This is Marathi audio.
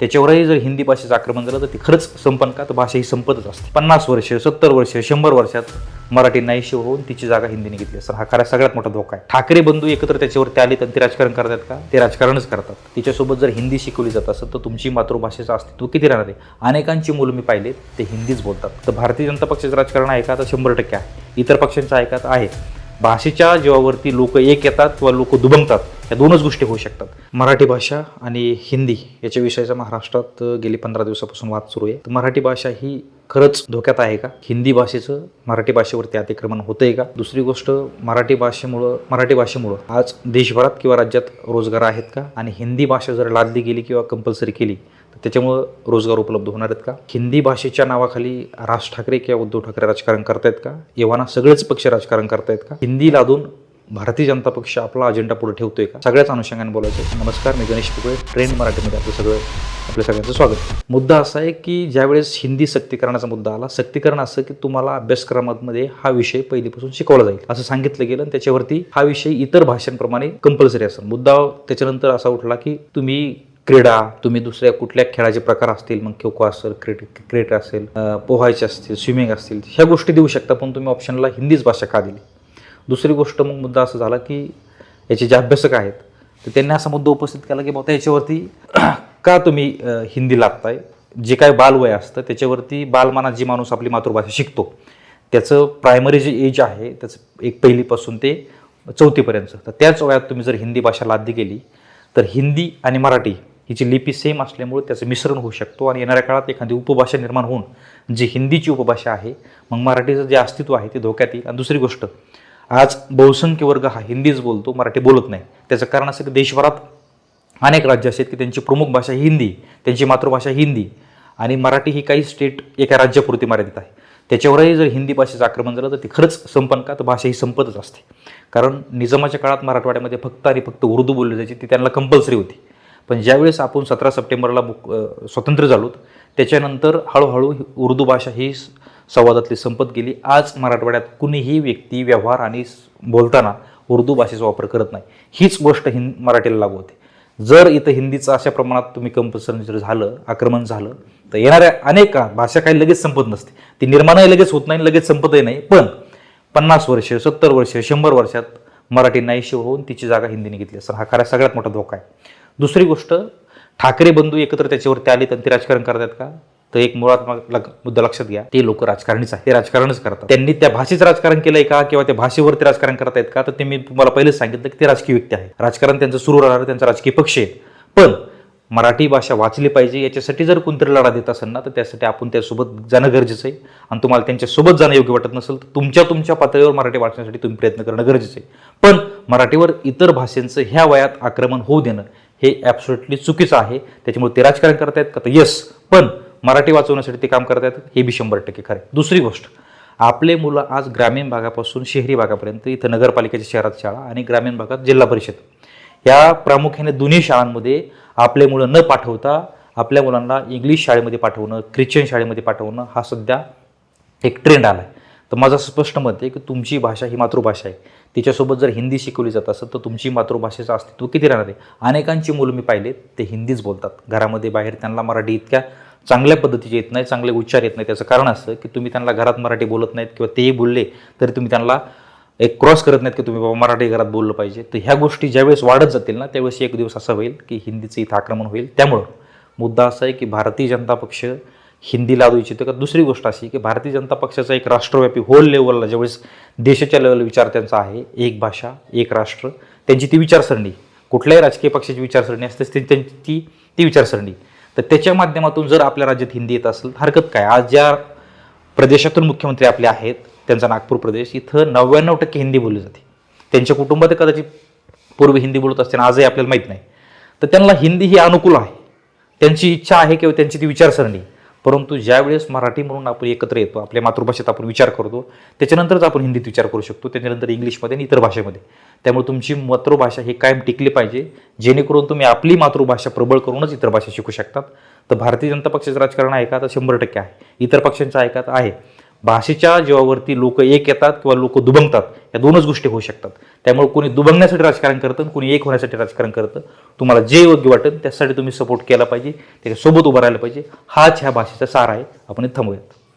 त्याच्यावरही जर हिंदी भाषेचं आक्रमण झालं तर ती खरंच संपन का? तर भाषा ही संपतच असते. पन्नास वर्ष सत्तर वर्ष शंभर वर्षात मराठी नाहीशी होऊन तिची जागा हिंदीने घेतली असं हा खरा सगळ्यात मोठा धोका आहे. ठाकरे बंधू एकत्र त्याच्यावरती आले तर ते राजकारण करतात का? ते राजकारणच करतात. तिच्यासोबत जर हिंदी शिकवली जात असेल तर तुमची मातृभाषेचं अस्तित्व किती राहणार आहे? अनेकांची मुलं मी पाहिले ते हिंदीच बोलतात. तर भारतीय जनता पक्षाचं राजकारण आहे का? तर शंभर टक्के आहे. इतर पक्षांचं आहे का तर आहे. भाषेच्या जीवावरती लोक एक येतात किंवा लोक दुबंगतात. या दोनच गोष्टी होऊ शकतात. मराठी भाषा आणि हिंदी याच्या विषयाचा महाराष्ट्रात गेली पंधरा दिवसापासून वाद सुरू आहे. तर मराठी भाषा ही खरंच धोक्यात आहे का? हिंदी भाषेचं मराठी भाषेवरती अतिक्रमण होतंय का? दुसरी गोष्ट मराठी भाषेमुळं मराठी भाषेमुळं आज देशभरात किंवा राज्यात रोजगार आहेत का? आणि हिंदी भाषा जर लादली गेली किंवा कंपल्सरी केली तर त्याच्यामुळं रोजगार उपलब्ध होणार आहेत का? हिंदी भाषेच्या नावाखाली राज ठाकरे किंवा उद्धव ठाकरे राजकारण करतायत का? एव्हाना सगळेच पक्ष राजकारण करतायत का? हिंदी लादून भारतीय जनता पक्ष आपला अजेंडा पुढे ठेवतोय का? सगळ्याच अनुषंगाने बोलायचं आहे. नमस्कार मी गणेश पुकळे ट्रेंड मराठीमध्ये आपलं सगळं आपल्या सगळ्यांचं स्वागत मुद्दा असा आहे की ज्यावेळेस हिंदी सक्तीकरणाचा मुद्दा आला सक्तीकरण असं की तुम्हाला अभ्यासक्रमामध्ये हा विषय पहिलीपासून शिकवला जाईल. असं सांगितलं गेलं आणि त्याच्यावरती हा विषय इतर भाषांप्रमाणे कंपल्सरी असेल. मुद्दा त्याच्यानंतर असा उठला की तुम्ही क्रीडा तुम्ही दुसऱ्या कुठल्या खेळाचे प्रकार असतील मग खो खो असेल क्रिकेट क्रिकेट असेल पोहायचे असतील स्विमिंग असतील ह्या गोष्टी देऊ शकता पण तुम्ही ऑप्शनला हिंदीच भाषा का दिली? दुसरी गोष्ट मग मुद्दा असा झाला की याचे जे अभ्यासक आहेत तर त्यांनी असा मुद्दा उपस्थित केला की बाबा याच्यावरती का तुम्ही हिंदी लागताय? जे काय बालवय असतं त्याच्यावरती बालमानात जी माणूस आपली मातृभाषा शिकतो त्याचं प्रायमरी जे एज आहे त्याचं एक पहिलीपासून ते चौथीपर्यंत. तर त्याच वयात तुम्ही जर हिंदी भाषा लादली गेली तर हिंदी आणि मराठी हिची लिपी सेम असल्यामुळे त्याचं मिश्रण होऊ शकतो आणि येणाऱ्या काळात एखादी उपभाषा निर्माण होऊन जी हिंदीची उपभाषा आहे मग मराठीचं जे अस्तित्व आहे ते धोक्यात येईल. आणि दुसरी गोष्ट आज बहुसंख्य वर्ग हा हिंदीच बोलतो मराठी बोलत नाही. त्याचं कारण असं की देशभरात अनेक राज्य असे आहेत की त्यांची प्रमुख भाषा हिंदी त्यांची मातृभाषा हिंदी आणि मराठी ही काही स्टेट एका राज्यापुरती मर्यादित आहे. त्याच्यावरही जर हिंदी भाषेचं आक्रमण झालं तर ती खरंच संपन का? तर भाषा ही संपतच असते. कारण निजामाच्या काळात मराठवाड्यामध्ये फक्त आणि फक्त उर्दू बोलली जायची ती त्यांना कंपल्सरी होती. पण ज्यावेळेस आपण सतरा सप्टेंबरला मुक स्वतंत्र झालो त्याच्यानंतर हळूहळू उर्दू भाषा ही संवादातली संपत गेली. आज मराठवाड्यात कुणीही व्यक्ती व्यवहार आणि बोलताना उर्दू भाषेचा वापर करत नाही. हीच गोष्ट हिंद मराठीला लागू होते. जर इथं हिंदीचं अशा प्रमाणात तुम्ही कंपल्सरी जर झालं आक्रमण झालं तर येणाऱ्या अनेक भाषा काही लगेच संपत नसते. ती निर्माणही लगेच होत नाही लगेच संपतही नाही. पण पन्नास वर्ष सत्तर वर्ष शंभर वर्षात मराठी नाहीशी होऊन तिची जागा हिंदीने घेतली असं हा खरा सगळ्यात मोठा धोका आहे. दुसरी गोष्ट ठाकरे बंधू एकत्र त्याच्यावरती आले तर ते राजकारण करतात का? तर एक मुळात मुद्दा लक्षात घ्या. ते लोक राजकारणीच आहे. ते राजकारणच करतात. त्यांनी त्या भाषेचं राजकारण केलंय का किंवा त्या भाषेवरती राजकारण करतायत का? तर ते मी तुम्हाला पहिलेच सांगितलं की ते राजकीय व्यक्ती आहे. राजकारण त्यांचं सुरू राहणार त्यांचा राजकीय पक्ष आहे. पण मराठी भाषा वाचली पाहिजे याच्यासाठी जर कोणतरी लढा देत असेल ना तर त्यासाठी आपण त्यासोबत जाणं गरजेचं आहे. आणि तुम्हाला त्यांच्यासोबत जाणं योग्य वाटत नसेल तर तुमच्या तुमच्या पातळीवर मराठी वाचण्यासाठी तुम्ही प्रयत्न करणं गरजेचं आहे. पण मराठीवर इतर भाषेंचं ह्या वयात आक्रमण होऊ देणं हे ॲब्सोल्युटली चुकीचं आहे. त्याच्यामुळे ते राजकारण करतायत का? तर यस पण मराठी वाचवण्यासाठी ते काम करतायत हे बी शंभर टक्के खरं दुसरी गोष्ट आपले मुलं आज ग्रामीण भागापासून शहरी भागापर्यंत इथं नगरपालिकेच्या शहरात शाळा आणि ग्रामीण भागात जिल्हा परिषद. या प्रामुख्याने दोन्ही शाळांमध्ये आपले मुलं न पाठवता आपल्या मुलांना इंग्लिश शाळेमध्ये पाठवणं ख्रिश्चन शाळेमध्ये पाठवणं हा सध्या एक ट्रेंड आला आहे तर माझं स्पष्ट मत आहे की तुमची भाषा ही मातृभाषा आहे. तिच्यासोबत जर हिंदी शिकवली जात असेल तर तुमची मातृभाषेचं अस्तित्व किती राहणार आहे? अनेकांची मुलं मी पाहिलेत ते हिंदीच बोलतात. घरामध्ये बाहेर त्यांना मराठी इतक्या चांगल्या पद्धतीचे येत नाही चांगले उच्चार येत नाही त्याचं कारण असं की तुम्ही त्यांना घरात मराठी बोलत नाहीत किंवा तेही बोलले तरी तुम्ही त्यांना एक क्रॉस करत नाहीत की तुम्ही बाबा मराठी घरात बोललं पाहिजे. तर ह्या गोष्टी ज्यावेळेस वाढत जातील ना त्यावेळेस एक दिवस असं होईल की हिंदीचं इथं आक्रमण होईल. त्यामुळं मुद्दा असा आहे की भारतीय जनता पक्ष हिंदी लादू इच्छितो. का दुसरी गोष्ट अशी की भारतीय जनता पक्षाचा एक राष्ट्रव्यापी होल लेवलला ज्यावेळेस देशाच्या लेवल विचार त्यांचा आहे एक भाषा एक राष्ट्र त्यांची ती विचारसरणी कुठल्याही राजकीय पक्षाची विचारसरणी असते ती त्यांची ती ती विचारसरणी. तर त्याच्या माध्यमातून जर आपल्या राज्यात हिंदी येत असेल तर हरकत काय? आज ज्या प्रदेशातून मुख्यमंत्री आपले आहेत त्यांचा नागपूर प्रदेश इथं नव्याण्णव टक्के हिंदी बोलली जाते. त्यांच्या कुटुंबात कदाचित पूर्व हिंदी बोलत असताना आजही आपल्याला माहीत नाही. तर त्यांना हिंदी ही अनुकूल आहे. त्यांची इच्छा आहे किंवा त्यांची ती विचारसरणी. परंतु ज्यावेळेस मराठी म्हणून आपण एकत्र येतो आपल्या मातृभाषेत आपण विचार करतो त्याच्यानंतरच आपण हिंदीत विचार करू शकतो त्याच्यानंतर इंग्लिशमध्ये आणि इतर भाषेमध्ये. त्यामुळे तुमची मातृभाषा ही कायम टिकली पाहिजे. जेणेकरून तुम्ही आपली मातृभाषा प्रबळ करूनच इतर भाषा शिकू शकतात. तर भारतीय जनता पक्षाचं राजकारण आहे का? तर शंभर टक्के आहे. इतर पक्षांचं आहे का तर आहे. भाषेच्या जीवावरती लोक एक येतात किंवा लोक दुभंगतात या दोनच गोष्टी होऊ शकतात. त्यामुळे कोणी दुभंगण्यासाठी राजकारण करतं कोणी एक होण्यासाठी राजकारण करतं. तुम्हाला जे योग्य वाटेल त्यासाठी तुम्ही सपोर्ट केला पाहिजे. त्याच्यासोबत उभं राहिलं पाहिजे. हाच ह्या भाषेचा सार आहे. आपण थांबूयात.